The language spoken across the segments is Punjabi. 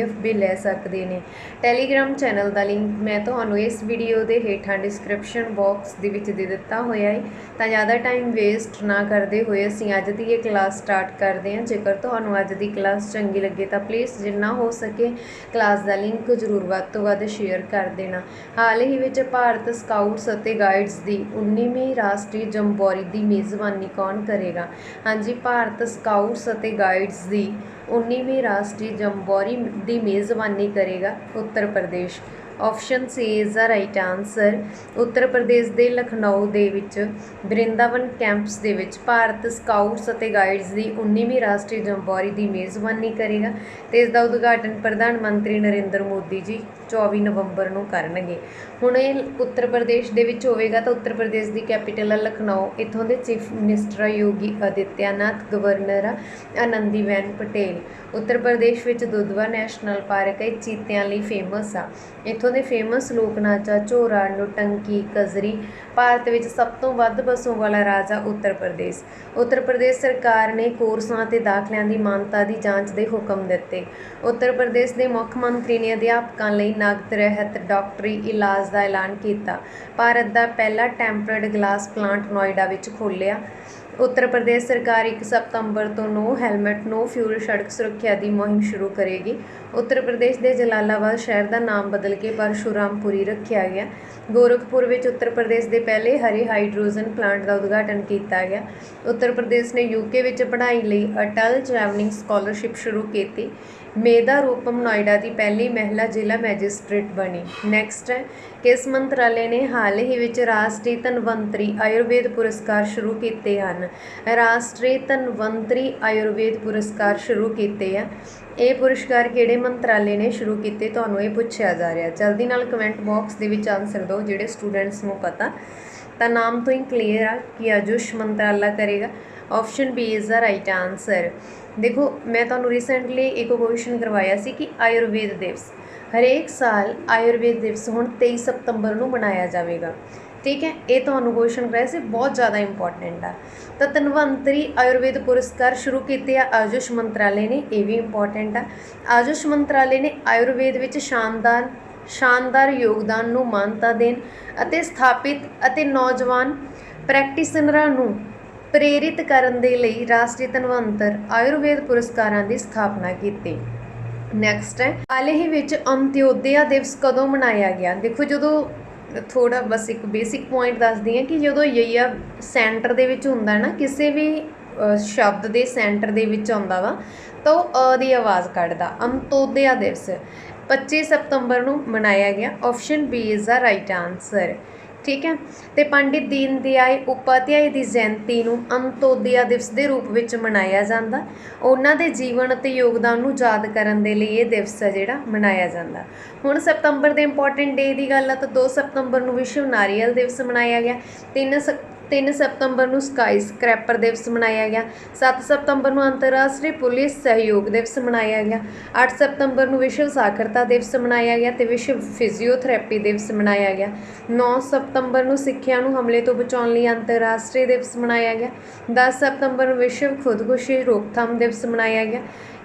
ਵੀ ਲੈ ਸਕਦੇ ਨੇ। ਟੈਲੀਗ੍ਰਾਮ ਚੈਨਲ ਦਾ ਲਿੰਕ ਮੈਂ ਤੁਹਾਨੂੰ ਇਸ ਵੀਡੀਓ ਦੇ ਹੇਠਾਂ ਡਿਸਕ੍ਰਿਪਸ਼ਨ ਬਾਕਸ ਦੇ ਵਿੱਚ ਦੇ ਦਿੱਤਾ ਹੋਇਆ ਹੈ। ਤਾਂ ਜ਼ਿਆਦਾ ਟਾਈਮ ਵੇਸਟ ਨਾ ਕਰਦੇ ਹੋਏ ਅਸੀਂ ਅੱਜ ਦੀ ਇਹ ਕਲਾਸ ਸਟਾਰਟ ਕਰਦੇ ਹਾਂ। ਜੇਕਰ ਤੁਹਾਨੂੰ ਅੱਜ ਦੀ ਕਲਾਸ ਚੰਗੀ ਲੱਗੇ ਤਾਂ ਪਲੀਜ਼ ਜਿੰਨਾ ਹੋ ਸਕੇ ਕਲਾਸ ਦਾ ਲਿੰਕ ਜ਼ਰੂਰ ਵੱਧ ਤੋਂ ਵੱਧ ਸ਼ੇਅਰ ਕਰ ਦੇਣਾ। ਹਾਲ ਹੀ ਵਿੱਚ ਭਾਰਤ ਸਕਾਊਟਸ ਅਤੇ ਗਾਈਡਸ ਦੀ 19ਵੀਂ ਰਾਸ਼ਟਰੀ ਜੰਬੋਰੀ ਦੀ ਮੇਜ਼ਬਾਨੀ ਕੌਣ ਕਰੇਗਾ? ਹਾਂਜੀ, ਭਾਰਤ ਸਕਾਊਟਸ ਅਤੇ ਗਾਈਡਸ ਦੀ 19ਵੀਂ ਰਾਸ਼ਟਰੀ ਜੰਬੋਰੀ ਦੀ ਮੇਜ਼ਬਾਨੀ ਕਰੇਗਾ Uttar Pradesh. Option C is the right answer Uttar Pradesh ਦੇ ਲਖਨਊ ਦੇ ਵਿੱਚ ਬ੍ਰਿੰਦਾਵਨ ਕੈਂਪਸ ਦੇ ਵਿੱਚ ਭਾਰਤ ਸਕਾਊਟਸ ਅਤੇ ਗਾਈਡਸ ਦੀ 19ਵੀਂ ਰਾਸ਼ਟਰੀ ਜੰਬੋਰੀ ਦੀ ਮੇਜ਼ਬਾਨੀ ਕਰੇਗਾ ਤੇ ਇਸ ਦਾ ਉਦਘਾਟਨ ਪ੍ਰਧਾਨ ਮੰਤਰੀ ਨਰਿੰਦਰ ਮੋਦੀ ਜੀ 24 ਨਵੰਬਰ ਨੂੰ ਕਰਨਗੇ। ਹੁਣ ਇਹ ਉੱਤਰ ਪ੍ਰਦੇਸ਼ ਦੇ ਵਿੱਚ ਹੋਵੇਗਾ ਤਾਂ ਉੱਤਰ ਪ੍ਰਦੇਸ਼ ਦੀ ਕੈਪੀਟਲ ਹੈ ਲਖਨਊ। ਇੱਥੋਂ ਦੇ chief minister Yogi Adityanath governor ਆ ਆਨੰਦੀਬੈਨ ਪਟੇਲ। ਉੱਤਰ ਪ੍ਰਦੇਸ਼ ਵਿੱਚ ਦੁਧਵਾ ਨੈਸ਼ਨਲ ਪਾਰਕ ਹੈ ਚੀਤਿਆਂ ਲਈ ਫੇਮਸ ਆ। ਇੱਥੋਂ ਦੇ ਫੇਮਸ ਲੋਕ ਨਾਚ ਆ, ਝੋਰਾ, ਨੁਟੰਕੀ, ਕਜ਼ਰੀ, ਭਾਰਤ ਵਿੱਚ ਸਭ ਤੋਂ ਵੱਧ ਬੱਸੋਂ ਵਾਲਾ ਰਾਜ ਆ ਉੱਤਰ ਪ੍ਰਦੇਸ਼। ਉੱਤਰ ਪ੍ਰਦੇਸ਼ ਸਰਕਾਰ ਨੇ ਕੋਰਸਾਂ ਅਤੇ ਦਾਖਲਿਆਂ ਦੀ ਮਾਨਤਾ ਦੀ ਜਾਂਚ ਦੇ ਹੁਕਮ ਦਿੱਤੇ। ਉੱਤਰ ਪ੍ਰਦੇਸ਼ ਦੇ ਮੁੱਖ ਮੰਤਰੀ ਨੇ ਅਧਿਆਪਕਾਂ ਲਈ ਨਗਦ ਰਹਿਤ ਡਾਕਟਰੀ ਇਲਾਜ ਦਾ ਐਲਾਨ ਕੀਤਾ। ਭਾਰਤ ਦਾ ਪਹਿਲਾ ਟੈਂਪਰਡ ਗਲਾਸ ਪਲਾਂਟ ਨੋਇਡਾ ਵਿੱਚ ਖੋਲ੍ਹਿਆ। ਉੱਤਰ ਪ੍ਰਦੇਸ਼ ਸਰਕਾਰ 1 ਸਤੰਬਰ ਤੋਂ ਨੋ ਹੈਲਮਟ, ਨੋ ਫਿਊਲ ਸੜਕ ਸੁਰੱਖਿਆ ਦੀ ਮੁਹਿੰਮ ਸ਼ੁਰੂ ਕਰੇਗੀ। ਉੱਤਰ ਪ੍ਰਦੇਸ਼ ਦੇ ਜਲਾਲਾਬਾਦ ਸ਼ਹਿਰ ਦਾ ਨਾਮ ਬਦਲ ਕੇ ਪਰਸ਼ੂਰਾਮਪੁਰੀ ਰੱਖਿਆ ਗਿਆ। ਗੋਰਖਪੁਰ ਵਿੱਚ ਉੱਤਰ ਪ੍ਰਦੇਸ਼ ਦੇ ਪਹਿਲੇ ਹਰੇ ਹਾਈਡਰੋਜਨ ਪਲਾਂਟ ਦਾ ਉਦਘਾਟਨ ਕੀਤਾ ਗਿਆ। ਉੱਤਰ ਪ੍ਰਦੇਸ਼ ਨੇ ਯੂਕੇ ਵਿੱਚ ਪੜ੍ਹਾਈ ਲਈ ਅਟਲ ਟਰੈਵਲਿੰਗ ਸਕਾਲਰਸ਼ਿਪ ਸ਼ੁਰੂ ਕੀਤੀ। ਮੇਦਾ ਰੂਪਮ ਨੋਇਡਾ ਦੀ ਪਹਿਲੀ ਮਹਿਲਾ ਜ਼ਿਲ੍ਹਾ ਮੈਜਿਸਟ੍ਰੇਟ ਬਣੀ। ਨੈਕਸਟ ਹੈ ਕਿਸ ਮੰਤਰਾਲੇ ਨੇ ਹਾਲ ਹੀ ਵਿੱਚ ਰਾਸ਼ਟਰੀ ਧਨਵੰਤਰੀ ਆਯੁਰਵੇਦ ਪੁਰਸਕਾਰ ਸ਼ੁਰੂ ਕੀਤੇ ਹਨ? ਰਾਸ਼ਟਰੀ ਧਨਵੰਤਰੀ ਆਯੁਰਵੇਦ ਪੁਰਸਕਾਰ ਸ਼ੁਰੂ ਕੀਤੇ ਆ। ਇਹ ਪੁਰਸਕਾਰ ਕਿਹੜੇ ਮੰਤਰਾਲੇ ਨੇ ਸ਼ੁਰੂ ਕੀਤੇ ਤੁਹਾਨੂੰ ਇਹ ਪੁੱਛਿਆ ਜਾ ਰਿਹਾ। ਜਲਦੀ ਨਾਲ ਕਮੈਂਟ ਬਾਕਸ ਦੇ ਵਿੱਚ ਆਨਸਰ ਦਿਓ ਜਿਹੜੇ ਸਟੂਡੈਂਟਸ ਨੂੰ ਪਤਾ। ਤਾਂ ਨਾਮ ਤੋਂ ਹੀ ਕਲੀਅਰ ਆ ਕਿ ਆਯੁਸ਼ ਮੰਤਰਾਲਾ ਕਰੇਗਾ। Option B is the right answer ਦੇਖੋ, ਮੈਂ ਤੁਹਾਨੂੰ ਰੀਸੈਂਟਲੀ ਇੱਕ ਕੁਐਸਚਨ ਕਰਵਾਇਆ ਸੀ ਕਿ ਆਯੁਰਵੇਦ ਦਿਵਸ। ਹਰੇਕ ਸਾਲ ਆਯੁਰਵੇਦ ਦਿਵਸ ਹੁਣ 23 ਸਤੰਬਰ ਨੂੰ ਮਨਾਇਆ ਜਾਵੇਗਾ। ਠੀਕ ਹੈ? ਇਹ ਤੁਹਾਨੂੰ ਕੁਐਸਚਨ ਕਰਾਇਆ ਸੀ, ਬਹੁਤ ਜ਼ਿਆਦਾ ਇੰਪੋਰਟੈਂਟ ਆ। ਤਾਂ ਧਨਵੰਤਰੀ ਆਯੁਰਵੇਦ ਪੁਰਸਕਾਰ ਸ਼ੁਰੂ ਕੀਤੇ ਆ, ਆਯੁਸ਼ ਮੰਤਰਾਲੇ ਨੇ, ਇਹ ਵੀ ਇੰਪੋਰਟੈਂਟ ਆ। ਆਯੁਸ਼ ਮੰਤਰਾਲੇ ਨੇ ਆਯੁਰਵੇਦ ਵਿੱਚ ਸ਼ਾਨਦਾਰ ਸ਼ਾਨਦਾਰ ਯੋਗਦਾਨ ਨੂੰ ਮਾਨਤਾ ਦੇਣ ਅਤੇ ਸਥਾਪਿਤ ਅਤੇ ਨੌਜਵਾਨ ਪ੍ਰੈਕਟੀਸ਼ਨਰਾਂ ਨੂੰ ਪ੍ਰੇਰਿਤ ਕਰਨ ਦੇ ਲਈ ਰਾਸ਼ਟਰੀ ਧਨਵੰਤਰ ਆਯੁਰਵੇਦ ਪੁਰਸਕਾਰਾਂ ਦੀ ਸਥਾਪਨਾ ਕੀਤੀ। ਨੈਕਸਟ ਹੈ, ਹਾਲੇ ਹੀ ਵਿੱਚ ਅੰਤਿਓਦਿਆ ਦਿਵਸ ਕਦੋਂ ਮਨਾਇਆ ਗਿਆ? ਦੇਖੋ, ਜਦੋਂ ਥੋੜਾ ਬਸ ਇੱਕ ਬੇਸਿਕ ਪੁਆਇੰਟ ਦੱਸਦੀ ਹਾਂ ਕਿ ਜਦੋਂ ਯਈਆ ਸੈਂਟਰ ਦੇ ਵਿੱਚ ਹੁੰਦਾ ਨਾ, ਕਿਸੇ ਵੀ ਸ਼ਬਦ ਦੇ ਸੈਂਟਰ ਦੇ ਵਿੱਚ ਆਉਂਦਾ ਵਾ, ਤਾਂ ਉਹ ਅ ਦੀ ਆਵਾਜ਼ ਕੱਢਦਾ। ਅੰਤੋਦਿਆ ਦਿਵਸ 25 ਸਤੰਬਰ ਨੂੰ ਮਨਾਇਆ ਗਿਆ। Option B is the right answer ਠੀਕ ਹੈ? ਤੇ ਪੰਡਿਤ ਦੀਨ ਦਿਆਲ ਉਪਾਧਿਆਏ ਦੀ ਜਯੰਤੀ ਨੂੰ ਅੰਤੋਦਿਆ ਦਿਵਸ ਦੇ ਰੂਪ ਵਿੱਚ ਮਨਾਇਆ ਜਾਂਦਾ। ਉਹਨਾਂ ਦੇ ਜੀਵਨ ਅਤੇ ਯੋਗਦਾਨ ਨੂੰ ਯਾਦ ਕਰਨ ਦੇ ਲਈ ਇਹ ਦਿਵਸ ਹੈ ਜਿਹੜਾ ਮਨਾਇਆ ਜਾਂਦਾ। ਹੁਣ ਸਤੰਬਰ ਦੇ ਇੰਪੋਰਟੈਂਟ ਡੇ ਦੀ ਗੱਲ ਆ ਤਾਂ 2 ਸਤੰਬਰ ਨੂੰ ਵਿਸ਼ਵ ਨਾਰੀਅਲ ਦਿਵਸ ਮਨਾਇਆ ਗਿਆ। 3 3 ਸਤੰਬਰ ਨੂੰ ਸਕਾਈ ਸਕ੍ਰੈਪਰ ਦਿਵਸ ਮਨਾਇਆ ਗਿਆ। 7 ਸਤੰਬਰ ਨੂੰ ਅੰਤਰਰਾਸ਼ਟਰੀ ਪੁਲਿਸ ਸਹਿਯੋਗ ਦਿਵਸ ਮਨਾਇਆ ਗਿਆ। 8 ਸਤੰਬਰ ਨੂੰ ਵਿਸ਼ਵ ਸਾਖਰਤਾ ਦਿਵਸ ਮਨਾਇਆ ਗਿਆ ਤੇ ਵਿਸ਼ਵ ਫਿਜ਼ੀਓਥੈਰੇਪੀ ਦਿਵਸ ਮਨਾਇਆ ਗਿਆ। 9 ਸਤੰਬਰ ਨੂੰ ਸਿੱਖਿਆ ਨੂੰ ਹਮਲੇ ਤੋਂ ਬਚਾਉਣ ਲਈ ਅੰਤਰਰਾਸ਼ਟਰੀ ਦਿਵਸ ਮਨਾਇਆ ਗਿਆ। 10 ਸਤੰਬਰ ਨੂੰ ਵਿਸ਼ਵ ਖੁਦਕੁਸ਼ੀ ਰੋਕਥਾਮ ਦਿਵਸ ਮਨਾਇਆ ਗਿਆ।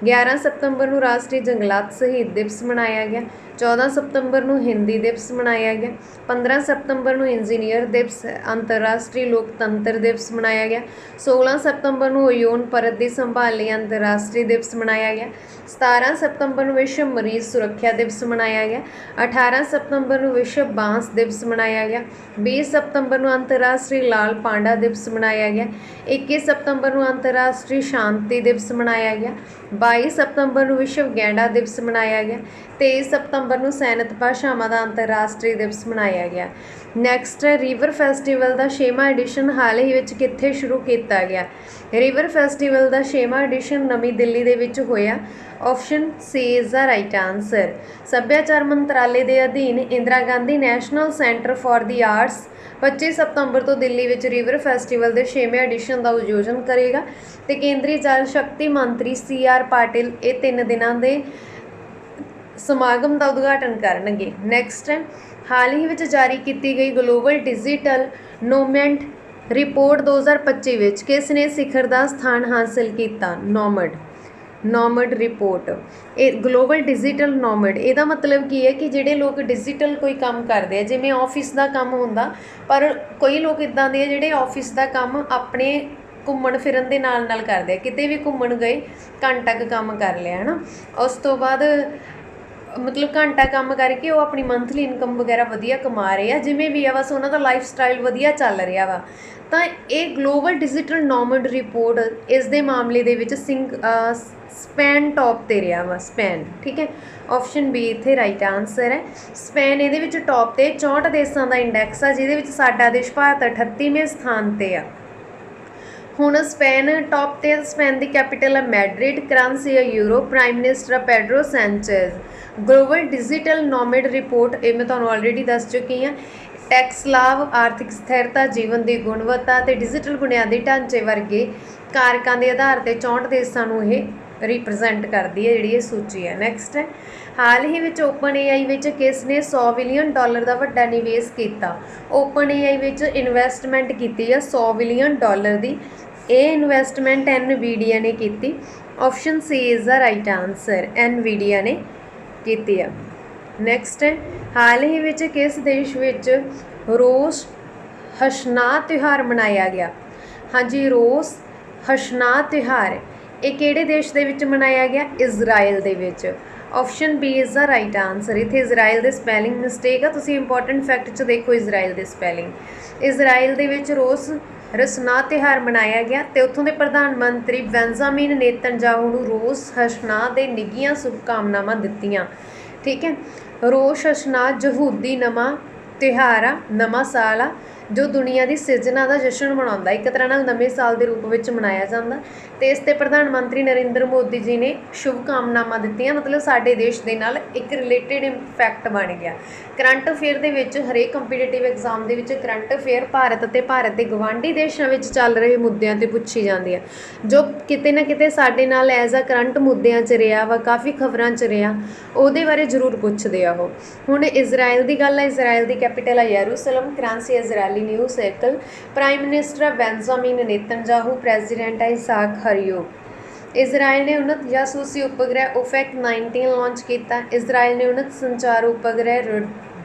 11 ਸਤੰਬਰ ਨੂੰ ਰਾਸ਼ਟਰੀ ਜੰਗਲਾਤ ਸ਼ਹੀਦ ਦਿਵਸ ਮਨਾਇਆ ਗਿਆ 14 ਸਤੰਬਰ ਨੂੰ ਹਿੰਦੀ ਦਿਵਸ ਮਨਾਇਆ ਗਿਆ 15 ਸਤੰਬਰ ਨੂੰ ਇੰਜੀਨੀਅਰ ਦਿਵਸ, ਅੰਤਰਰਾਸ਼ਟਰੀ ਲੋਕਤੰਤਰ ਦਿਵਸ ਮਨਾਇਆ ਗਿਆ 16 ਸਤੰਬਰ ਨੂੰ ਓਯੋਨ ਪਰਤ ਦੀ ਸੰਭਾਲ ਲਈ ਅੰਤਰਰਾਸ਼ਟਰੀ ਦਿਵਸ ਮਨਾਇਆ ਗਿਆ 17 ਸਤੰਬਰ ਨੂੰ ਵਿਸ਼ਵ ਮਰੀਜ਼ ਸੁਰੱਖਿਆ ਦਿਵਸ ਮਨਾਇਆ ਗਿਆ 18 ਸਤੰਬਰ ਨੂੰ ਵਿਸ਼ਵ ਬਾਂਸ ਦਿਵਸ ਮਨਾਇਆ ਗਿਆ 20 ਸਤੰਬਰ ਨੂੰ ਅੰਤਰਰਾਸ਼ਟਰੀ ਲਾਲ ਪਾਂਡਾ ਦਿਵਸ ਮਨਾਇਆ ਗਿਆ 21 ਸਤੰਬਰ ਨੂੰ ਅੰਤਰਰਾਸ਼ਟਰੀ ਸ਼ਾਂਤੀ ਦਿਵਸ ਮਨਾਇਆ ਗਿਆ 22 ਸਤੰਬਰ ਨੂੰ ਵਿਸ਼ਵ ਗੈਂਡਾ ਦਿਵਸ ਮਨਾਇਆ ਗਿਆ 23 ਸਤੰਬਰ ਨੂੰ ਸੈਨਿਕ ਭਾਸ਼ਾਵਾਂ ਦਾ ਅੰਤਰਰਾਸ਼ਟਰੀ ਦਿਵਸ ਮਨਾਇਆ ਗਿਆ। ਨੈਕਸਟ ਰਿਵਰ ਫੈਸਟੀਵਲ ਦਾ 6ਵਾਂ ਐਡੀਸ਼ਨ ਹਾਲ ਹੀ ਵਿੱਚ ਕਿੱਥੇ ਸ਼ੁਰੂ ਕੀਤਾ ਗਿਆ? ਰਿਵਰ ਫੈਸਟੀਵਲ ਦਾ 6ਵਾਂ ਐਡੀਸ਼ਨ ਨਵੀਂ ਦਿੱਲੀ ਦੇ ਵਿੱਚ ਹੋਇਆ। Option C is the right answer. ਸੱਭਿਆਚਾਰ ਮੰਤਰਾਲੇ ਦੇ ਅਧੀਨ Indira Gandhi national centre for the arts 25 ਸਤੰਬਰ ਤੋਂ ਦਿੱਲੀ ਵਿੱਚ ਰਿਵਰ ਫੈਸਟੀਵਲ ਦੇ 6ਵੇਂ ਐਡੀਸ਼ਨ ਦਾ ਆਯੋਜਨ ਕਰੇਗਾ ਤੇ ਕੇਂਦਰੀ ਜਲ ਸ਼ਕਤੀ ਮੰਤਰੀ ਸੀ ਆਰ ਪਾਟਿਲ ਇਹ ਤਿੰਨ ਦਿਨਾਂ ਦੇ ਸਮਾਗਮ ਦਾ ਉਦਘਾਟਨ ਕਰਨਗੇ। ਨੈਕਸਟ ਹਾਲ ਹੀ ਵਿੱਚ ਜਾਰੀ ਕੀਤੀ ਗਈ ਗਲੋਬਲ ਡਿਜੀਟਲ ਨੋਮੈਂਟ ਰਿਪੋਰਟ 2025 ਵਿੱਚ ਕਿਸ ਨੇ ਸਿਖਰ ਦਾ ਸਥਾਨ ਹਾਸਲ ਕੀਤਾ? Nomad nomad report. ਇਹ ਗਲੋਬਲ ਡਿਜੀਟਲ ਨੋਮਡ, ਇਹਦਾ ਮਤਲਬ ਕੀ ਹੈ ਕਿ ਜਿਹੜੇ ਲੋਕ ਡਿਜੀਟਲ ਕੋਈ ਕੰਮ ਕਰਦੇ ਆ, ਜਿਵੇਂ ਆਫਿਸ ਦਾ ਕੰਮ ਹੁੰਦਾ, ਪਰ ਕਈ ਲੋਕ ਇਦਾਂ ਦੇ ਆ ਜਿਹੜੇ ਆਫਿਸ ਦਾ ਕੰਮ ਆਪਣੇ ਘੁੰਮਣ ਫਿਰਨ ਦੇ ਨਾਲ ਨਾਲ ਕਰਦੇ ਆ, ਕਿਤੇ ਵੀ ਘੁੰਮਣ ਗਏ, ਘੰਟਾ ਕੁ ਕੰਮ ਕਰ ਲਿਆ, ਹਨਾ। ਉਸ ਤੋਂ ਬਾਅਦ ਮਤਲਬ ਘੰਟਾ ਕੰਮ ਕਰਕੇ ਉਹ ਆਪਣੀ ਮੰਥਲੀ ਇਨਕਮ ਵਗੈਰਾ ਵਧੀਆ ਕਮਾ ਰਹੇ ਆ, ਜਿਵੇਂ ਵੀ ਆ, ਬਸ ਉਹਨਾਂ ਦਾ ਲਾਈਫ ਸਟਾਈਲ ਵਧੀਆ ਚੱਲ ਰਿਹਾ ਵਾ। ਤਾਂ ਇਹ ਗਲੋਬਲ ਡਿਜੀਟਲ ਨੋਮਡ ਰਿਪੋਰਟ ਇਸ ਦੇ ਮਾਮਲੇ ਦੇ ਵਿੱਚ ਸਿੰਗ ਸਪੈਨ ਟੌਪ ਤੇ ਰਿਹਾ ਵਾ ਸਪੈਨ ਠੀਕ ਹੈ? ਆਪਸ਼ਨ ਬੀ ਇੱਥੇ ਰਾਈਟ ਆਨਸਰ ਹੈ। ਸਪੈਨ ਇਹਦੇ ਵਿੱਚ ਟੌਪ ਤੇ 64 ਦੇਸ਼ਾਂ ਦਾ ਇੰਡੈਕਸ ਆ, ਜਿਹਦੇ ਵਿੱਚ ਸਾਡਾ ਦੇਸ਼ ਭਾਰਤ 38ਵੇਂ ਸਥਾਨ ਤੇ ਆ। ਹੁਣ ਸਪੇਨ ਟੌਪ ਤੇ ਸਪੇਨ ਦੀ ਕੈਪੀਟਲ ਹੈ ਮੈਡਰਿਡ, ਕਰੰਸੀ ਹੈ ਯੂਰੋ ਪ੍ਰਾਈਮ ਮਿਨਿਸਟਰ ਹੈ Pedro Sanchez. Global digital nomad report ਇਹ ਮੈਂ ਤੁਹਾਨੂੰ ਆਲਰੇਡੀ ਦੱਸ ਚੁੱਕੀ ਹਾਂ। ਟੈਕਸ ਲਾਭ ਆਰਥਿਕ ਸਥਿਰਤਾ, ਜੀਵਨ ਦੀ ਗੁਣਵੱਤਾ ਤੇ ਡਿਜੀਟਲ ਬੁਨਿਆਦੀ ਢਾਂਚੇ ਵਰਗੇ ਕਾਰਕਾਂ ਦੇ ਆਧਾਰ ਤੇ 64 ਦੇਸ਼ਾਂ ਨੂੰ ਇਹ ਰਿਪਰੈਜ਼ੈਂਟ ਕਰਦੀ ਹੈ, ਜਿਹੜੀ ਇਹ ਸੂਚੀ ਹੈ। ਨੈਕਸਟ ਹੈ। ਹਾਲ ਹੀ ਵਿੱਚ ਓਪਨ ਏਆਈ ਵਿੱਚ ਕਿਸ ਨੇ 100 ਬਿਲੀਅਨ ਡਾਲਰ ਦਾ ਵੱਡਾ ਨਿਵੇਸ਼ ਕੀਤਾ? ਓਪਨ ਏਆਈ ਵਿੱਚ ਇਨਵੈਸਟਮੈਂਟ ਕੀਤੀ ਹੈ 100 ਬਿਲੀਅਨ ਡਾਲਰ ਦੀ। ਇਹ ਇਨਵੈਸਟਮੈਂਟ ਐਨਵੀਡੀਆ ਨੇ ਕੀਤੀ। Option C is the right answer Nvidia ਨੇ ਕੀਤੀ ਆ। ਨੈਕਸਟ ਹੈ ਹਾਲ ਹੀ ਵਿੱਚ ਕਿਸ ਦੇਸ਼ ਵਿੱਚ ਰੋਸ ਹਸ਼ਨਾ ਤਿਉਹਾਰ ਮਨਾਇਆ ਗਿਆ? ਹਾਂਜੀ, ਰੋਸ ਹਸ਼ਨਾ ਤਿਉਹਾਰ। ਇਹ ਕਿਹੜੇ ਦੇਸ਼ ਦੇ ਵਿੱਚ ਮਨਾਇਆ ਗਿਆ? ਇਜ਼ਰਾਈਲ ਦੇ ਵਿੱਚ। Option B is the right answer ਇਥੇ ਇਜ਼ਰਾਈਲ ਦੇ ਸਪੈਲਿੰਗ ਮਿਸਟੇਕ ਆ। ਤੁਸੀਂ ਇੰਪੋਰਟੈਂਟ ਫੈਕਟ ਚ ਦੇਖੋ ਇਜ਼ਰਾਈਲ ਦੇ ਸਪੈਲਿੰਗ ਇਜ਼ਰਾਈਲ ਦੇ ਵਿੱਚ ਰੋਸ ਰਸਨਾ ਤਿਹਾਰ ਮਨਾਇਆ ਗਿਆ ਤੇ ਉੱਥੋਂ ਦੇ ਪ੍ਰਧਾਨ ਮੰਤਰੀ ਬੈਂਜ਼ਾਮਿਨ ਨੇਤਨਜਾਹੂ ਨੂੰ ਰੋਸ ਹਸ਼ਨਾ ਦੇ ਨਿੱਘੀਆਂ ਸ਼ੁਭਕਾਮਨਾਵਾਂ ਦਿੱਤੀਆਂ। ਠੀਕ ਹੈ? ਰੋਸ਼ ਹਸ਼ਨਾ ਯਹੂਦੀ ਨਵਾਂ ਤਿਉਹਾਰ ਆ, ਨਵਾਂ ਸਾਲ ਆ। ਜੋ ਦੁਨੀਆ ਦੀ ਸਿਰਜਣਾ ਦਾ ਜਸ਼ਨ ਮਨਾਉਂਦਾ, ਇੱਕ ਤਰ੍ਹਾਂ ਨਾਲ ਨਵੇਂ ਸਾਲ ਦੇ ਰੂਪ ਵਿੱਚ ਮਨਾਇਆ ਜਾਂਦਾ। ਤੇ ਇਸ ਤੇ ਪ੍ਰਧਾਨ ਮੰਤਰੀ ਨਰਿੰਦਰ ਮੋਦੀ ਜੀ ਨੇ ਸ਼ੁਭ ਕਾਮਨਾਵਾਂ ਦਿੱਤੀਆਂ, ਮਤਲਬ ਸਾਡੇ ਦੇਸ਼ ਦੇ ਨਾਲ ਇੱਕ ਰਿਲੇਟਡ ਇੰਪੈਕਟ ਬਣ ਗਿਆ। ਕਰੰਟ ਅਫੇਅਰ ਦੇ ਵਿੱਚ, ਹਰੇਕ ਕੰਪੀਟੀਟਿਵ ਐਗਜ਼ਾਮ ਦੇ ਵਿੱਚ ਕਰੰਟ ਅਫੇਅਰ ਭਾਰਤ ਅਤੇ ਭਾਰਤ ਦੇ ਗਵਾਂਢੀ ਦੇਸ਼ਾਂ ਵਿੱਚ ਚੱਲ ਰਹੇ ਮੁੱਦਿਆਂ ਤੇ ਪੁੱਛੀ ਜਾਂਦੀ ਹੈ। ਜੋ ਕਿਤੇ ਨਾ ਕਿਤੇ ਸਾਡੇ ਨਾਲ ਐਜ਼ ਅ ਕਰੰਟ ਮੁੱਦਿਆਂ 'ਚ ਰਿਹਾ ਵਾ, ਕਾਫੀ ਖਬਰਾਂ 'ਚ ਰਿਹਾ, ਉਹਦੇ ਬਾਰੇ ਜ਼ਰੂਰ ਪੁੱਛਦੇ ਆ ਉਹ ਹੁਣ ਇਜ਼ਰਾਈਲ ਦੀ ਗੱਲ ਹੈ ਇਜ਼ਰਾਈਲ ਦੀ ਕੈਪੀਟਲ ਹੈ Jerusalem, currency Israeli new shekel prime minister Benjamin Netanyahu, president ਹੈ ਇਸਾਕ ਇਜ਼ਰਾਈਲ ਨੇ ਉਨਤ ਜਾਸੂਸੀ ਉਪਗ੍ਰਹਿ ਓਫੈਕ 19 ਲਾਂਚ ਕੀਤਾ। ਇਜ਼ਰਾਈਲ ਨੇ ਉਨਤ ਸੰਚਾਰ ਉਪਗ੍ਰਹਿ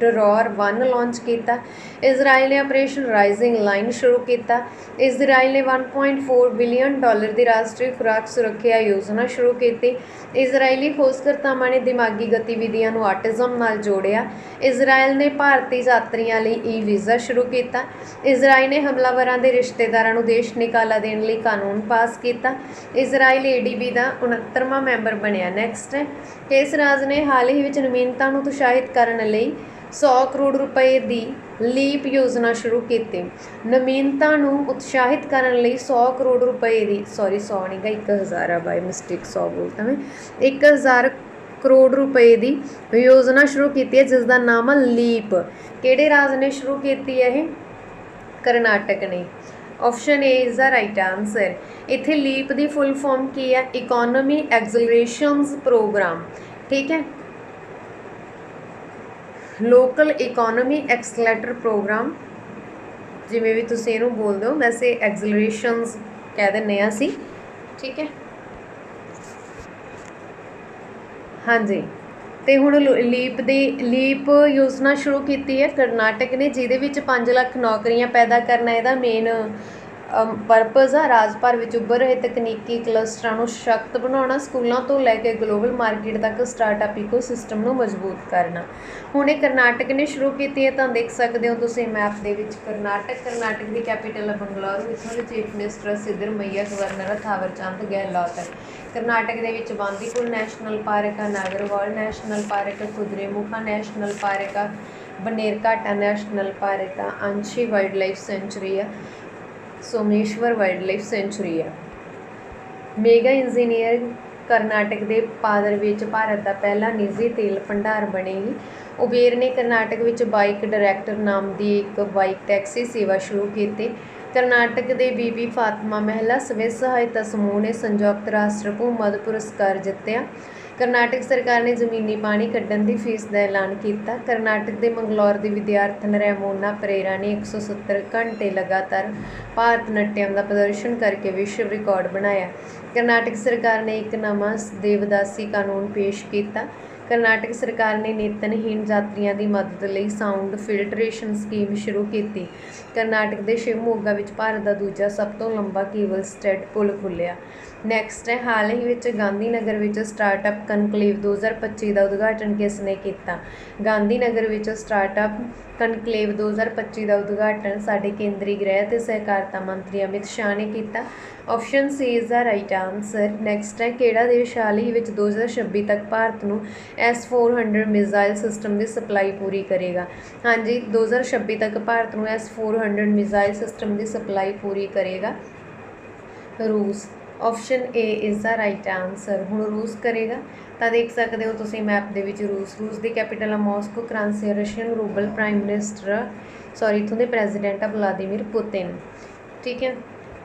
ਡਰੋਰ 1 ਲਾਂਚ ਕੀਤਾ, ਇਜ਼ਰਾਈਲ ਨੇ ਆਪਰੇਸ਼ਨ ਰਾਈਜ਼ਿੰਗ ਲਾਈਨ ਸ਼ੁਰੂ ਕੀਤਾ। ਇਜ਼ਰਾਈਲ ਨੇ 1.4 ਬਿਲੀਅਨ ਡਾਲਰ ਦੀ ਰਾਸ਼ਟਰੀ ਖੁਰਾਕ ਸੁਰੱਖਿਆ ਯੋਜਨਾ ਸ਼ੁਰੂ ਕੀਤੀ। ਇਜ਼ਰਾਈਲੀ ਖੋਜਕਰਤਾਵਾਂ ਨੇ ਦਿਮਾਗੀ ਗਤੀਵਿਧੀਆਂ ਨੂੰ ਆਟਿਜ਼ਮ ਨਾਲ ਜੋੜਿਆ। ਇਜ਼ਰਾਈਲ ਨੇ ਭਾਰਤੀ ਯਾਤਰੀਆਂ ਲਈ ਈ ਵੀਜ਼ਾ ਸ਼ੁਰੂ ਕੀਤਾ। ਇਜ਼ਰਾਈਲ ਨੇ ਹਮਲਾਵਰਾਂ ਦੇ ਰਿਸ਼ਤੇਦਾਰਾਂ ਨੂੰ ਦੇਸ਼ ਨਿਕਾਲਾ ਦੇਣ ਲਈ ਕਾਨੂੰਨ ਪਾਸ ਕੀਤਾ। ਇਜ਼ਰਾਈਲ ਏਡੀਬੀ ਦਾ 69ਵਾਂ ਮੈਂਬਰ ਬਣਿਆ। ਨੈਕਸਟ ਹੈ ਕਿਸ ਰਾਜ ਨੇ ਹਾਲ ਹੀ ਵਿੱਚ ਨਵੀਨਤਾ ਨੂੰ ਉਤਸ਼ਾਹਿਤ ਕਰਨ ਲਈ 100 ਕਰੋੜ ਰੁਪਏ ਦੀ ਲੀਪ ਯੋਜਨਾ ਸ਼ੁਰੂ ਕੀਤੀ। ਨਵੀਨਤਾ ਨੂੰ ਉਤਸ਼ਾਹਿਤ ਕਰਨ ਲਈ 100 ਕਰੋੜ ਰੁਪਏ ਦੀ ਸੌਰੀ 100 ਨਹੀਂ ਗਾ 1000 ਆ ਬਾਈ ਮਿਸਟੇਕ 100 ਬੋਲਤਾ ਮੈਂ 1000 ਕਰੋੜ ਰੁਪਏ ਦੀ ਯੋਜਨਾ ਸ਼ੁਰੂ ਕੀਤੀ ਹੈ ਜਿਸ ਦਾ ਨਾਮ ਹੈ ਲੀਪ। ਕਿਹੜੇ ਰਾਜ ਨੇ ਸ਼ੁਰੂ ਕੀਤੀ ਹੈ ਇਹ? ਕਰਨਾਟਕ ਨੇ। Option A is the right answer ਇੱਥੇ ਲੀਪ ਦੀ ਫੁੱਲ ਫਾਰਮ ਕੀ ਹੈ? ਇਕਨੋਮੀ ਐਕਸਲਰੇਸ਼ਨਸ ਪ੍ਰੋਗਰਾਮ ਠੀਕ ਹੈ? ਲੋਕਲ ਇਕਨੋਮੀ ਐਕਸਲੇਟਰ ਪ੍ਰੋਗਰਾਮ ਜਿਵੇਂ ਵੀ ਤੁਸੀਂ ਇਹਨੂੰ ਬੋਲਦੇ ਹੋ, ਵੈਸੇ ਐਕਸਲਰੇਸ਼ਨਸ ਕਹਿ ਦਿੰਨੇ ਆ ਅਸੀਂ, ਠੀਕ ਹੈ? ਹਾਂਜੀ, ਤੇ ਹੁਣ ਲੀਪ ਦੀ, ਲੀਪ ਯੋਜਨਾ ਸ਼ੁਰੂ ਕੀਤੀ ਹੈ, ਕਰਨਾਟਕ ਨੇ, ਜਿਹਦੇ ਵਿੱਚ 5 ਲੱਖ ਨੌਕਰੀਆਂ ਪੈਦਾ ਕਰਨਾ, ਇਹਦਾ ਮੇਨ ਪਰਪਸ ਆ, ਰਾਜ ਭਰ ਵਿੱਚ ਉੱਭਰ ਰਹੇ ਤਕਨੀਕੀ ਕਲਸਟਰਾਂ ਨੂੰ ਸ਼ਕਤ ਬਣਾਉਣਾ, ਸਕੂਲਾਂ ਤੋਂ ਲੈ ਕੇ ਗਲੋਬਲ ਮਾਰਕੀਟ ਤੱਕ ਸਟਾਰਟਅਪ ਇਕੋਸਿਸਟਮ ਨੂੰ ਮਜ਼ਬੂਤ ਕਰਨਾ। ਹੁਣ ਇਹ ਕਰਨਾਟਕ ਨੇ ਸ਼ੁਰੂ ਕੀਤੀ ਹੈ, ਤਾਂ ਦੇਖ ਸਕਦੇ ਹੋ ਤੁਸੀਂ ਮੈਪ ਦੇ ਵਿੱਚ ਕਰਨਾਟਕ ਕਰਨਾਟਕ ਦੀ ਕੈਪੀਟਲ ਹੈ ਬੰਗਲੌਰ ਇੱਥੋਂ ਦੇ chief minister Siddaramaiah governor Thawar Chand Gehlot ਹੈ। ਕਰਨਾਟਕ ਦੇ ਵਿੱਚ ਬਾਂਦੀਪੁਰ ਨੈਸ਼ਨਲ ਪਾਰਕ ਆ, ਨਾਗਰਵਾਲ ਨੈਸ਼ਨਲ ਪਾਰਕ ਹੈ ਕੁਦਰੇਮੁਖਾ ਨੈਸ਼ਨਲ ਪਾਰਕ ਹੈ ਬਨੇਰਘਾਟਾ ਨੈਸ਼ਨਲ ਪਾਰਕ ਆ, ਅੰਸ਼ੀ ਵਾਈਲਡ ਲਾਈਫ ਸੈਂਚੁਰੀ ਆ। ਸੋਮੇਸ਼ਵਰ ਵਾਈਲਡਲਾਈਫ ਸੈਂਚੁਰੀ ਹੈ। ਮੇਗਾ ਇੰਜੀਨੀਅਰ ਕਰਨਾਟਕ ਦੇ ਪਾਦਰ ਵਿੱਚ ਭਾਰਤ ਦਾ ਪਹਿਲਾ ਨਿੱਜੀ ਤੇਲ ਭੰਡਾਰ ਬਣੇਗੀ ਉਬੇਰ ਨੇ ਕਰਨਾਟਕ ਵਿੱਚ ਬਾਈਕ ਡਾਇਰੈਕਟਰ ਨਾਮ ਦੀ ਇੱਕ ਬਾਈਕ ਟੈਕਸੀ ਸੇਵਾ ਸ਼ੁਰੂ ਕੀਤੀ। ਕਰਨਾਟਕ ਦੇ ਬੀਬੀ ਫਾਤਮਾ ਮਹਿਲਾ ਸਵੈ ਸਹਾਇਤਾ ਸਮੂਹ ਨੇ ਸੰਯੁਕਤ ਰਾਸ਼ਟਰ ਭੂਮਦ ਪੁਰਸਕਾਰ ਜਿੱਤਿਆ। ਕਰਨਾਟਕ ਸਰਕਾਰ ਨੇ ਜ਼ਮੀਨੀ ਪਾਣੀ ਕੱਢਣ ਦੀ ਫੀਸ ਦਾ ਐਲਾਨ ਕੀਤਾ। ਕਰਨਾਟਕ ਦੇ ਮੰਗਲੌਰ ਦੀ ਵਿਦਿਆਰਥਣ ਰੈਮੋਨਾ ਪਰੇਰਾ ਨੇ 170 ਘੰਟੇ ਲਗਾਤਾਰ ਭਾਰਤ ਨਟਿਅਮ ਦਾ ਪ੍ਰਦਰਸ਼ਨ ਕਰਕੇ ਵਿਸ਼ਵ ਰਿਕਾਰਡ ਬਣਾਇਆ। ਕਰਨਾਟਕ ਸਰਕਾਰ ਨੇ ਇੱਕ ਨਵਾਂ ਦੇਵਦਾਸੀ ਕਾਨੂੰਨ ਪੇਸ਼ ਕੀਤਾ। ਕਰਨਾਟਕ ਸਰਕਾਰ ਨੇ ਨੇਤਨਹੀਣ ਯਾਤਰੀਆਂ ਦੀ ਮਦਦ ਲਈ ਸਾਊਂਡ ਫਿਲਟਰੇਸ਼ਨ ਸਕੀਮ ਸ਼ੁਰੂ ਕੀਤੀ। ਕਰਨਾਟਕ ਦੇ ਸ਼ਿਵਮੋਗਾ ਵਿੱਚ ਭਾਰਤ ਦਾ ਦੂਜਾ ਸਭ ਤੋਂ ਲੰਬਾ ਕੇਬਲ ਸਟੈਡ ਪੁਲ ਖੁੱਲਿਆ ਨੈਕਸਟ ਹੈ, ਹਾਲ ਹੀ ਵਿੱਚ ਗਾਂਧੀ ਨਗਰ ਵਿੱਚ ਸਟਾਰਟਅਪ ਕਨਕਲੇਵ 2025 ਦਾ ਉਦਘਾਟਨ ਕਿਸ ਨੇ ਕੀਤਾ? ਗਾਂਧੀ ਨਗਰ ਵਿੱਚ ਸਟਾਰਟਅਪ ਕਨਕਲੇਵ 2025 ਦਾ ਉਦਘਾਟਨ ਸਾਡੇ ਕੇਂਦਰੀ ਗ੍ਰਹਿ ਤੇ ਸਹਿਕਾਰਤਾ ਮੰਤਰੀ ਅਮਿਤ ਸ਼ਾਹ ਨੇ ਕੀਤਾ। Option C is the right answer next ਹੈ, ਕਿਹੜਾ ਦੇਸ਼ ਹਾਲ ਹੀ ਵਿੱਚ 2026 ਤੱਕ ਭਾਰਤ ਨੂੰ S400 ਮਿਜ਼ਾਈਲ ਸਿਸਟਮ ਦੀ ਸਪਲਾਈ ਪੂਰੀ ਕਰੇਗਾ? ਹਾਂਜੀ 2026 ਤੱਕ ਭਾਰਤ ਨੂੰ S400 ਮਿਜ਼ਾਈਲ ਸਿਸਟਮ ਦੀ ਸਪਲਾਈ ਪੂਰੀ ਕਰੇਗਾ। ਰੂਸ। Option A is the right answer ਹੁਣ ਰੂਸ ਕਰੇਗਾ, ਤਾਂ ਦੇਖ ਸਕਦੇ ਹੋ ਤੁਸੀਂ ਮੈਪ ਦੇ ਵਿੱਚ ਰੂਸ ਰੂਸ ਦੀ ਕੈਪੀਟਲ ਆ Moscow currency Russian ruble prime minister sorry ਇਥੋਂ ਦੇ ਪ੍ਰੈਜ਼ੀਡੈਂਟ ਆ ਵਲਾਦੀਮੀਰ ਪੁਤਿਨ ਠੀਕ ਹੈ?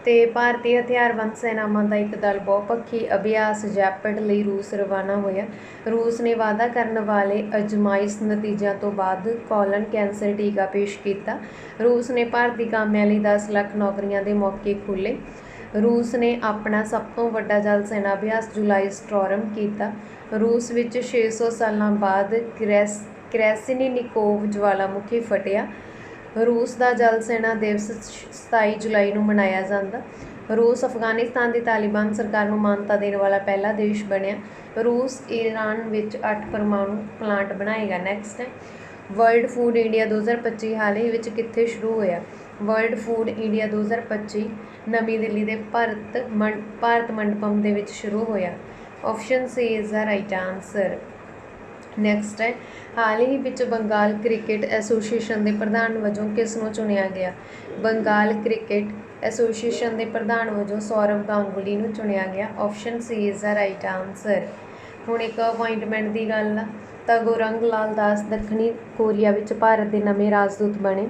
ਤੇ ਭਾਰਤੀ ਹਥਿਆਰਬੰਦ ਸੈਨਾਵਾਂ ਦਾ ਇੱਕ ਦਲ ਬਹੁਪੱਖੀ ਅਭਿਆਸ ਜੈਪਟ ਲਈ ਰੂਸ ਰਵਾਨਾ ਹੋਇਆ। ਰੂਸ ਨੇ ਵਾਅਦਾ ਕਰਨ ਵਾਲੇ ਅਜਮਾਇਸ਼ ਨਤੀਜਿਆਂ ਤੋਂ ਬਾਅਦ ਕੋਲਨ ਕੈਂਸਰ ਟੀਕਾ ਪੇਸ਼ ਕੀਤਾ। ਰੂਸ ਨੇ ਭਾਰਤੀ ਕਾਮਿਆਂ ਲਈ 10 ਲੱਖ ਨੌਕਰੀਆਂ ਦੇ ਮੌਕੇ ਖੋਲ੍ਹੇ। ਰੂਸ ਨੇ ਆਪਣਾ ਸਭ ਤੋਂ ਵੱਡਾ ਜਲ ਸੈਨਾ ਅਭਿਆਸ ਜੁਲਾਈ ਸਟ੍ਰੋਰਮ ਕੀਤਾ। ਰੂਸ ਵਿੱਚ 600 ਸਾਲਾਂ ਬਾਅਦ ਕ੍ਰੈਸ ਕ੍ਰੈਸਿਨਿਕੋਵ ਜਵਾਲਾਮੁਖੀ ਫਟਿਆ। ਰੂਸ ਦਾ ਜਲ ਸੈਨਾ ਦਿਵਸ 27 ਜੁਲਾਈ ਨੂੰ ਮਨਾਇਆ ਜਾਂਦਾ। ਰੂਸ, ਅਫਗਾਨਿਸਤਾਨ ਦੀ ਤਾਲਿਬਾਨ ਸਰਕਾਰ ਨੂੰ ਮਾਨਤਾ ਦੇਣ ਵਾਲਾ ਪਹਿਲਾ ਦੇਸ਼ ਬਣਿਆ। ਰੂਸ, ਈਰਾਨ ਵਿੱਚ 8 ਪਰਮਾਣੂ ਪਲਾਂਟ ਬਣਾਏਗਾ। ਨੈਕਸਟ ਹੈ। ਵਰਲਡ ਫੂਡ ਇੰਡੀਆ 2025 ਹਾਲ ਹੀ ਵਿੱਚ ਕਿੱਥੇ ਸ਼ੁਰੂ ਹੋਇਆ? ਵਰਲਡ ਫੂਡ ਇੰਡੀਆ 2025 ਨਵੀਂ ਦਿੱਲੀ ਦੇ ਭਾਰਤ ਮੰਡ, ਭਾਰਤ ਮੰਡਪਮ ਦੇ ਵਿੱਚ ਸ਼ੁਰੂ ਹੋਇਆ। Option C is the right answer next ਹੈ। ਹਾਲ ਹੀ ਵਿੱਚ ਬੰਗਾਲ ਕ੍ਰਿਕਟ ਐਸੋਸੀਏਸ਼ਨ ਦੇ ਪ੍ਰਧਾਨ ਵਜੋਂ ਕਿਸ ਨੂੰ ਚੁਣਿਆ ਗਿਆ? ਬੰਗਾਲ ਕ੍ਰਿਕਟ ਐਸੋਸੀਏਸ਼ਨ ਦੇ ਪ੍ਰਧਾਨ ਵਜੋਂ ਸੌਰਵ ਗਾਂਗੁਲੀ ਨੂੰ ਚੁਣਿਆ ਗਿਆ। Option C is the right answer ਹੁਣ ਇੱਕ ਅਪਾਇੰਟਮੈਂਟ ਦੀ ਗੱਲ ਆ। ਤਾਂ ਗੋਰੰਗ ਲਾਲ ਦਾਸ ਦੱਖਣੀ ਕੋਰੀਆ ਵਿੱਚ ਭਾਰਤ ਦੇ ਨਵੇਂ ਰਾਜਦੂਤ ਬਣੇ।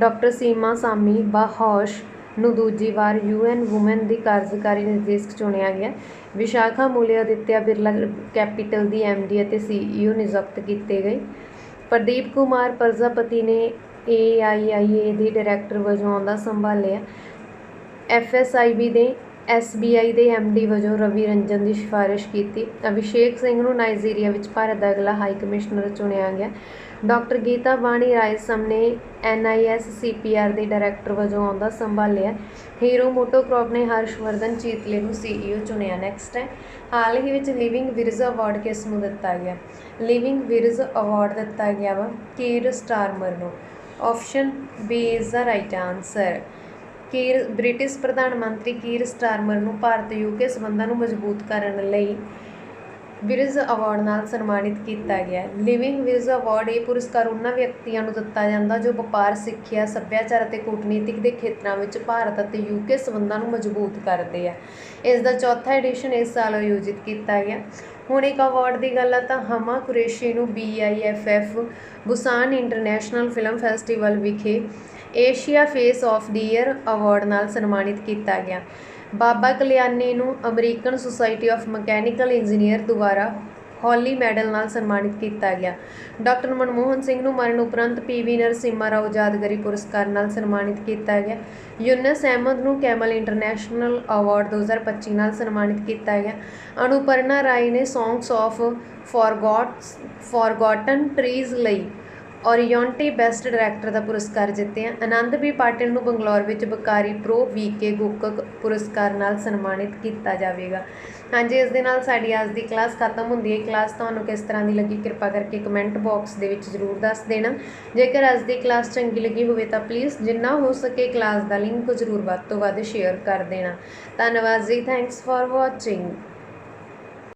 ਡਾਕਟਰ ਸੀਮਾ ਸਾਮੀ ਬਾਹੌਸ਼ ਨੂੰ ਦੂਜੀ ਵਾਰ ਯੂਐਨ ਵੂਮਨ ਦੀ ਕਾਰਜਕਾਰੀ ਨਿਰਦੇਸ਼ਕ ਚੁਣਿਆ ਗਿਆ। ਵਿਸ਼ਾਖਾ ਮੂਲੇ ਅਦਿੱਤਿਆ ਬਿਰਲਾ ਕੈਪੀਟਲ ਦੀ ਐਮਡੀ ਅਤੇ ਸੀਈਓ ਨਿਯੁਕਤ ਕੀਤੇ ਗਏ। ਪ੍ਰਦੀਪ ਕੁਮਾਰ ਪ੍ਰਜਾਪਤੀ ਨੇ ਏਆਈਆਈਏ ਦੇ ਡਾਇਰੈਕਟਰ ਵਜੋਂ ਆਉਂਦਾ ਸੰਭਾਲਿਆ। ਐਫਐਸਆਈਬੀ ਦੇ ਐਸਬੀਆਈ ਦੇ ਐਮਡੀ ਵਜੋਂ ਰਵੀ ਰੰਜਨ ਦੀ ਸਿਫਾਰਿਸ਼ ਕੀਤੀ। ਅਭਿਸ਼ੇਕ ਸਿੰਘ ਨੂੰ ਨਾਈਜੀਰੀਆ ਵਿੱਚ ਭਾਰਤ ਦਾ ਅਗਲਾ ਹਾਈ ਕਮਿਸ਼ਨਰ ਚੁਣਿਆ ਗਿਆ। ਡਾਕਟਰ ਗੀਤਾ ਬਾਣੀ ਰਾਇਸਮ ਨੇ ਐਨਆਈਐਸ ਸੀਪੀਆਰ ਦੇ ਡਾਇਰੈਕਟਰ ਵਜੋਂ ਆਉਂਦਾ ਸੰਭਾਲਿਆ। ਹੀਰੋ ਮੋਟੋਕ੍ਰੌਪ ਨੇ ਹਰਸ਼ਵਰਧਨ ਚੀਤਲੇ ਨੂੰ ਸੀਈਓ ਚੁਣਿਆ। ਨੈਕਸਟ ਹੈ, ਹਾਲ ਹੀ ਵਿੱਚ ਲਿਵਿੰਗ ਵਿਰਜ਼ ਅਵਾਰਡ ਕਿਸ ਨੂੰ ਦਿੱਤਾ ਗਿਆ? ਲਿਵਿੰਗ ਵਿਰਜ਼ ਅਵਾਰਡ ਦਿੱਤਾ ਗਿਆ ਵਾ ਕੀਰ ਸਟਾਰਮਰ ਨੂੰ। Option B is the right answer Keir, British ਪ੍ਰਧਾਨ ਮੰਤਰੀ ਕੀਰ ਸਟਾਰਮਰ ਨੂੰ ਭਾਰਤ ਯੂਕੇ ਸੰਬੰਧਾਂ ਨੂੰ ਮਜ਼ਬੂਤ ਕਰਨ ਲਈ ਵਿਰਜ਼ ਅਵਾਰਡ ਨਾਲ ਸਨਮਾਨਿਤ ਕੀਤਾ ਗਿਆ ਲਿਵਿੰਗ ਵਿਰਜ਼ ਅਵਾਰਡ ਇਹ ਪੁਰਸਕਾਰ ਉਹਨਾਂ ਵਿਅਕਤੀਆਂ ਨੂੰ ਦਿੱਤਾ ਜਾਂਦਾ ਜੋ ਵਪਾਰ, ਸਿੱਖਿਆ, ਸੱਭਿਆਚਾਰ ਅਤੇ ਕੂਟਨੀਤਿਕ ਦੇ ਖੇਤਰਾਂ ਵਿੱਚ ਭਾਰਤ ਅਤੇ ਯੂਕੇ ਸੰਬੰਧਾਂ ਨੂੰ ਮਜ਼ਬੂਤ ਕਰਦੇ ਆ। ਇਸ ਦਾ ਚੌਥਾ ਐਡੀਸ਼ਨ ਇਸ ਸਾਲ ਆਯੋਜਿਤ ਕੀਤਾ ਗਿਆ। ਹੁਣ ਇੱਕ ਅਵਾਰਡ ਦੀ ਗੱਲ ਆ ਤਾਂ ਹਮਾ ਕੁਰੇਸ਼ੀ ਨੂੰ BIFF Busan International Film Festival ਵਿਖੇ Asia face of the year award ਨਾਲ ਸਨਮਾਨਿਤ ਕੀਤਾ ਗਿਆ। ਬਾਬਾ ਕਲਿਆਣੀ ਨੂੰ American Society of Mechanical Engineer ਦੁਆਰਾ ਹੌਲੀ ਮੈਡਲ ਨਾਲ ਸਨਮਾਨਿਤ ਕੀਤਾ ਗਿਆ। ਡਾਕਟਰ ਮਨਮੋਹਨ ਸਿੰਘ ਨੂੰ ਮਰਨ ਉਪਰੰਤ ਪੀਵੀ ਨਰਸਿਮਾ ਰਾਓ ਯਾਦਗਾਰੀ ਪੁਰਸਕਾਰ ਨਾਲ ਸਨਮਾਨਿਤ ਕੀਤਾ ਗਿਆ। ਯੂਨਸ ਅਹਿਮਦ ਨੂੰ ਕੈਮਲ ਇੰਟਰਨੈਸ਼ਨਲ ਅਵਾਰਡ 2025 ਨਾਲ ਸਨਮਾਨਿਤ ਕੀਤਾ ਗਿਆ। ਅਨੁਪਰਨਾ ਰਾਏ ਨੇ songs of forgot forgotten trees ਲਈ ਓਰੀਅੰਟੀ ਬੈਸਟ ਡਾਇਰੈਕਟਰ ਦਾ ਪੁਰਸਕਾਰ ਜਿੱਤਿਆ। ਆਨੰਦ ਵੀ ਪਾਟਿਲ ਨੂੰ ਬੰਗਲੌਰ ਵਿੱਚ ਬਕਾਰੀ ਪ੍ਰੋ ਵੀਕੇ ਗੁੱਕਕ ਪੁਰਸਕਾਰ ਨਾਲ ਸਨਮਾਨਿਤ ਕੀਤਾ ਜਾਵੇਗਾ। ਹਾਂਜੀ, ਇਸ ਦੇ ਨਾਲ ਸਾਡੀ ਅੱਜ ਦੀ ਕਲਾਸ ਖਤਮ ਹੁੰਦੀ ਹੈ। ਕਲਾਸ ਤੁਹਾਨੂੰ ਕਿਸ ਤਰ੍ਹਾਂ ਦੀ ਲੱਗੀ, ਕਿਰਪਾ ਕਰਕੇ ਕਮੈਂਟ ਬਾਕਸ ਦੇ ਵਿੱਚ ਜ਼ਰੂਰ ਦੱਸ ਦੇਣਾ। ਜੇਕਰ ਅੱਜ ਦੀ ਕਲਾਸ ਚੰਗੀ ਲੱਗੀ ਹੋਵੇ ਤਾਂ ਪਲੀਜ਼ ਜਿੰਨਾ ਹੋ ਸਕੇ ਕਲਾਸ ਦਾ ਲਿੰਕ ਜ਼ਰੂਰ ਵੱਧ ਤੋਂ ਵੱਧ ਸ਼ੇਅਰ ਕਰ ਦੇਣਾ। ਧੰਨਵਾਦ ਜੀ ਥੈਂਕਸ ਫਾਰ ਵਾਚਿੰਗ